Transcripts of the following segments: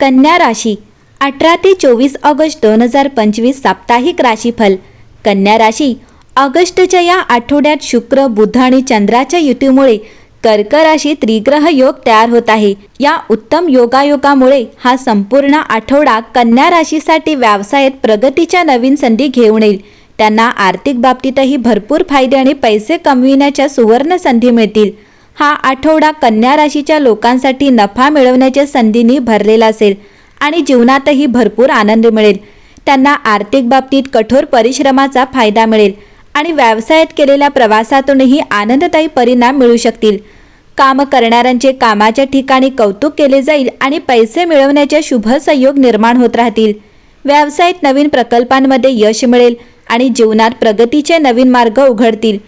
कन्या राशी अठरा ते चोवीस ऑगस्ट दोन हजार पंचवीस साप्ताहिक राशीफल. कन्या राशी ऑगस्टच्या या आठवड्यात शुक्र बुध आणि चंद्राच्या युतीमुळे कर्क राशी त्रिग्रह योग तयार होत आहे. या उत्तम योगायोगामुळे हा संपूर्ण आठवडा कन्या राशीसाठी व्यवसायात प्रगतीच्या नवीन संधी घेऊन येईल. त्यांना आर्थिक बाबतीतही भरपूर फायदे आणि पैसे कमविण्याच्या सुवर्ण संधी मिळतील. हा आठवडा कन्या राशीच्या लोकांसाठी नफा मिळवण्याच्या संधींनी भरलेला असेल आणि जीवनातही भरपूर आनंद मिळेल. त्यांना आर्थिक बाबतीत कठोर परिश्रमाचा फायदा मिळेल आणि व्यवसायात केलेल्या प्रवासातूनही आनंददायी परिणाम मिळू शकतील. काम करणाऱ्यांचे कामाच्या ठिकाणी कौतुक केले जाईल आणि पैसे मिळवण्याचे शुभ संयोग निर्माण होत राहतील. व्यवसायात नवीन प्रकल्पांमध्ये यश मिळेल आणि जीवनात प्रगतीचे नवीन मार्ग उघडतील.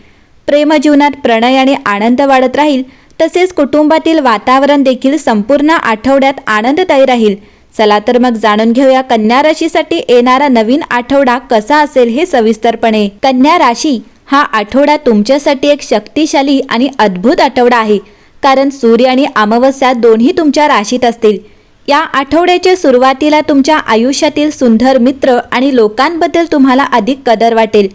प्रेमजीवनात प्रणय आणि आनंद वाढत राहील तसेच कुटुंबातील वातावरण देखील संपूर्ण आठवड्यात आनंददायी राहील. चला तर मग जाणून घेऊया कन्या राशीसाठी येणारा नवीन आठवडा कसा असेल हे सविस्तरपणे. कन्या राशी हा आठवडा तुमच्यासाठी एक शक्तिशाली आणि अद्भुत आठवडा आहे कारण सूर्य आणि अमावस्या दोन्ही तुमच्या राशीत असतील. या आठवड्याच्या सुरुवातीला तुमच्या आयुष्यातील सुंदर मित्र आणि लोकांबद्दल तुम्हाला अधिक कदर वाटेल.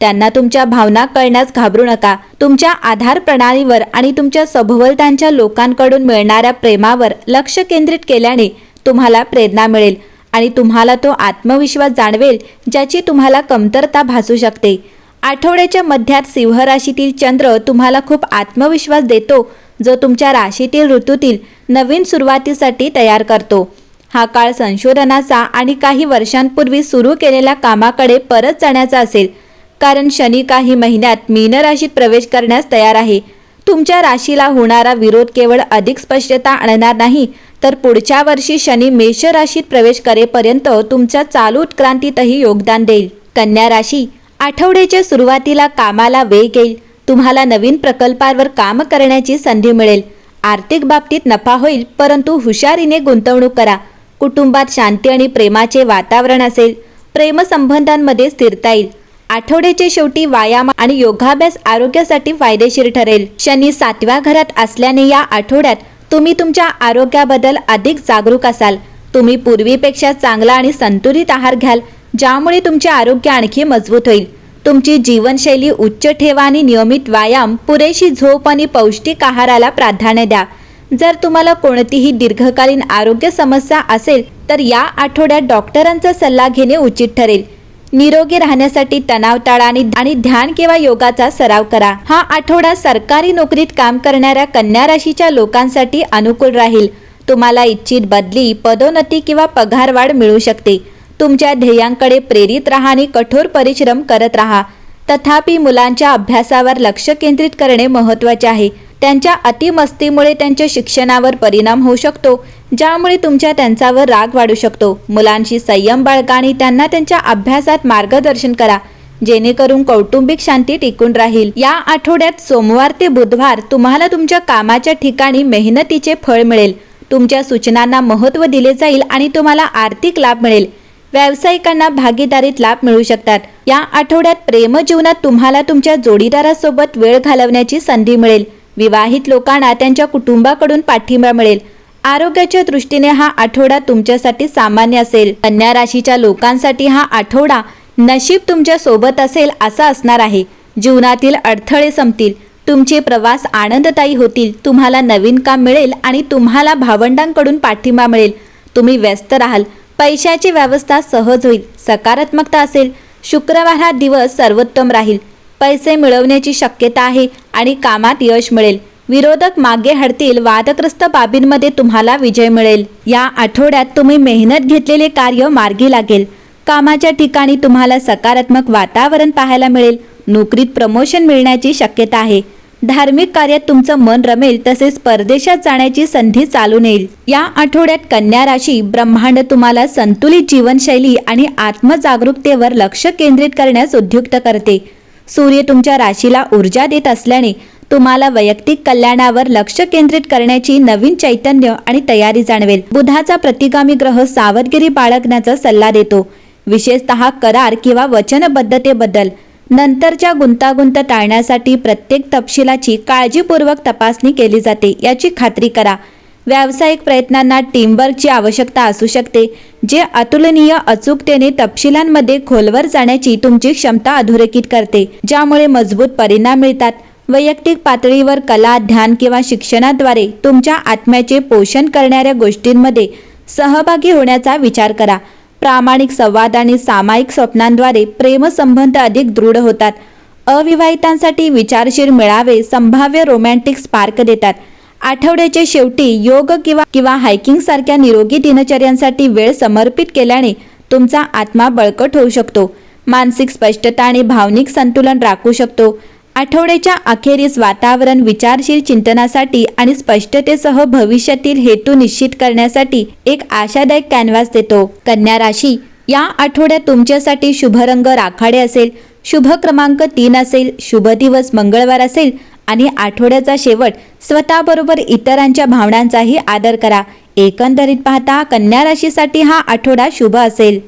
त्यांना तुमच्या भावना कळण्यास घाबरू नका. तुमच्या आधार प्रणालीवर आणि तुमच्या सभोवलतांच्या लोकांकडून मिळणाऱ्या प्रेमावर लक्ष केंद्रित केल्याने तुम्हाला प्रेरणा मिळेल आणि तुम्हाला तो आत्मविश्वास जाणवेल ज्याची तुम्हाला कमतरता भासू शकते. आठवड्याच्या मध्यात सिंह राशीतील चंद्र तुम्हाला खूप आत्मविश्वास देतो जो तुमच्या राशीतील ऋतूतील नवीन सुरुवातीसाठी तयार करतो. हा काळ संशोधनाचा आणि काही वर्षांपूर्वी सुरू केलेल्या कामाकडे परत जाण्याचा असेल. कारण शनी काही महिन्यात मीन राशीत प्रवेश करण्यास तयार आहे. तुमच्या राशीला होणारा विरोध केवळ अधिक स्पष्टता आणणार नाही तर पुढच्या वर्षी शनी मेष राशीत प्रवेश करेपर्यंत तुमच्या चालू उत्क्रांतीतही योगदान देईल. कन्या राशी आठवड्याच्या सुरुवातीला कामाला वेग येईल. तुम्हाला नवीन प्रकल्पावर काम करण्याची संधी मिळेल. आर्थिक बाबतीत नफा होईल परंतु हुशारीने गुंतवणूक करा. कुटुंबात शांती आणि प्रेमाचे वातावरण असेल. प्रेमसंबंधांमध्ये स्थिरता येईल. आठवड्याच्या शेवटी व्यायाम आणि योगाभ्यास आरोग्यासाठी फायदेशीर ठरेल. शनी सातव्या घरात असल्याने या आठवड्यात तुम्ही तुमच्या आरोग्याबद्दल अधिक जागरूक असाल. तुम्ही पूर्वीपेक्षा चांगला आणि संतुलित आहार घ्याल ज्यामुळे तुमचे आरोग्य आणखी मजबूत होईल. तुमची जीवनशैली उच्च ठेवा आणि नियमित व्यायाम पुरेशी झोप आणि पौष्टिक आहाराला प्राधान्य द्या. जर तुम्हाला कोणतीही दीर्घकालीन आरोग्य समस्या असेल तर या आठवड्यात डॉक्टरांचा सल्ला घेणे उचित ठरेल. निरोगी राहण्यासाठी तणाव टाळा आणि ध्यान किंवा योगाचा सराव करा. हा आठवडा सरकारी नोकरीत काम करणाऱ्या कन्या राशीच्या लोकांसाठी अनुकूल राहील. तुम्हाला इच्छित बदली पदोन्नती किंवा पगारवाढ मिळू शकते. तुमच्या ध्येयांकडे प्रेरित राहा आणि कठोर परिश्रम करत राहा. तथापि मुलांच्या अभ्यासावर लक्ष केंद्रित करणे महत्त्वाचे आहे. त्यांच्या अतिमस्तीमुळे त्यांच्या शिक्षणावर परिणाम होऊ शकतो. ज्यामुळे तुमच्या त्यांच्यावर राग वाढू शकतो. मुलांशी संयम बाळगा आणि त्यांना त्यांच्या अभ्यासात मार्गदर्शन करा. जेणेकरून कौटुंबिक शांती टिकून राहील. या आठवड्यात सोमवार ते बुधवार तुम्हाला तुमच्या कामाच्या ठिकाणी मेहनतीचे फळ मिळेल. तुमच्या सूचनांना महत्त्व दिले जाईल आणि तुम्हाला आर्थिक लाभ मिळेल. व्यावसायिकांना भागीदारीत लाभ मिळू शकतात. या आठवड्यात प्रेमजीवनात तुम्हाला तुमच्या जोडीदारासोबत वेळ घालवण्याची संधी मिळेल. विवाहित लोकांना त्यांच्या कुटुंबाकडून पाठिंबा मिळेल. आरोग्याच्या दृष्टीने हा आठवडा तुमच्यासाठी सामान्य असेल. कन्या राशीच्या लोकांसाठी हा आठवडा नशीब तुमच्यासोबत असेल असा असणार आहे. जीवनातील अडथळे संपतील. तुमचे प्रवास आनंददायी होतील. तुम्हाला नवीन काम मिळेल आणि तुम्हाला भावंडांकडून पाठिंबा मिळेल. तुम्ही व्यस्त राहाल. पैशाची व्यवस्था सहज होईल. सकारात्मकता असेल. शुक्रवार हा दिवस सर्वोत्तम राहील. पैसे मिळवण्याची शक्यता आहे आणि कामात यश मिळेल. विरोधक मागे हटतील वादग्रस्त बाबींमध्ये तुम्हाला विजय मिळेल. या आठवड्यात तुम्ही मेहनत घेतलेले कार्य मार्गी लागेल. कामाच्या ठिकाणी तुम्हाला सकारात्मक वातावरण पाहायला मिळेल. नोकरीत प्रमोशन मिळण्याची शक्यता आहे. धार्मिक कार्यात तुमचं मन रमेल तसेच परदेशात जाण्याची संधी चालून येईल या आठवड्यात कन्या राशी ब्रह्मांड तुम्हाला संतुलित जीवनशैली आणि आत्मजागरूकतेवर लक्ष केंद्रित करण्यास उद्युक्त करते. सूर्य तुमच्या राशीला ऊर्जा देत असल्याने तुम्हाला वैयक्तिक कल्याणावर लक्ष केंद्रित करण्याची नवीन चैतन्य आणि तयारी जाणवेल. बुधाचा प्रतिगामी ग्रह सावधगिरी बाळगण्याचा सल्ला देतो. विशेषतः करार किंवा वचनबद्धतेबद्दल. नंतरच्या गुंतागुंत टाळण्यासाठी प्रत्येक तपशिलाची काळजीपूर्वक तपासणी केली जाते याची खात्री करा. व्यावसायिक प्रयत्नांना टीमवर्कची आवश्यकता असू शकते जे अतुलनीय अचूकतेने तपशिलांमध्ये खोलवर जाण्याची तुमची क्षमता अधोरेखित करते ज्यामुळे मजबूत परिणाम मिळतात. वैयक्तिक पातळीवर कला ध्यान किंवा शिक्षणाद्वारे तुमच्या आत्म्याचे पोषण करणाऱ्या गोष्टींमध्ये सहभागी होण्याचा विचार करा. प्रामाणिक संवाद आणि सामायिक स्वप्नांद्वारे प्रेमसंबंध अधिक दृढ होतात. अविवाहितांसाठी विचारशील मेळावे संभाव्य रोमॅन्टिक स्पार्क देतात. आठवड्याच्या शेवटी योग किंवा किंवा हायकिंग सारख्या निरोगी दिनचर्यांसाठी वेळ समर्पित केल्याने तुमचा आत्मा बळकट होऊ शकतो. मानसिक स्पष्टता आणि भावनिक संतुलन राखू शकतो. आठवड्याच्या अखेरीस वातावरण विचारशील चिंतनासाठी आणि स्पष्टतेसह भविष्यातील हेतू निश्चित करण्यासाठी एक आशादायक कॅनव्हास देतो. कन्या राशी. या आठवड्यात तुमच्यासाठी शुभ रंग राखाडे असेल शुभ क्रमांक तीन असेल शुभ दिवस मंगळवार असेल आणि आठवड्याचा शेवट स्वतःबरोबर इतरांच्या भावनांचाही आदर करा. एकंदरीत पाहता कन्या राशीसाठी हा आठवडा शुभ असेल.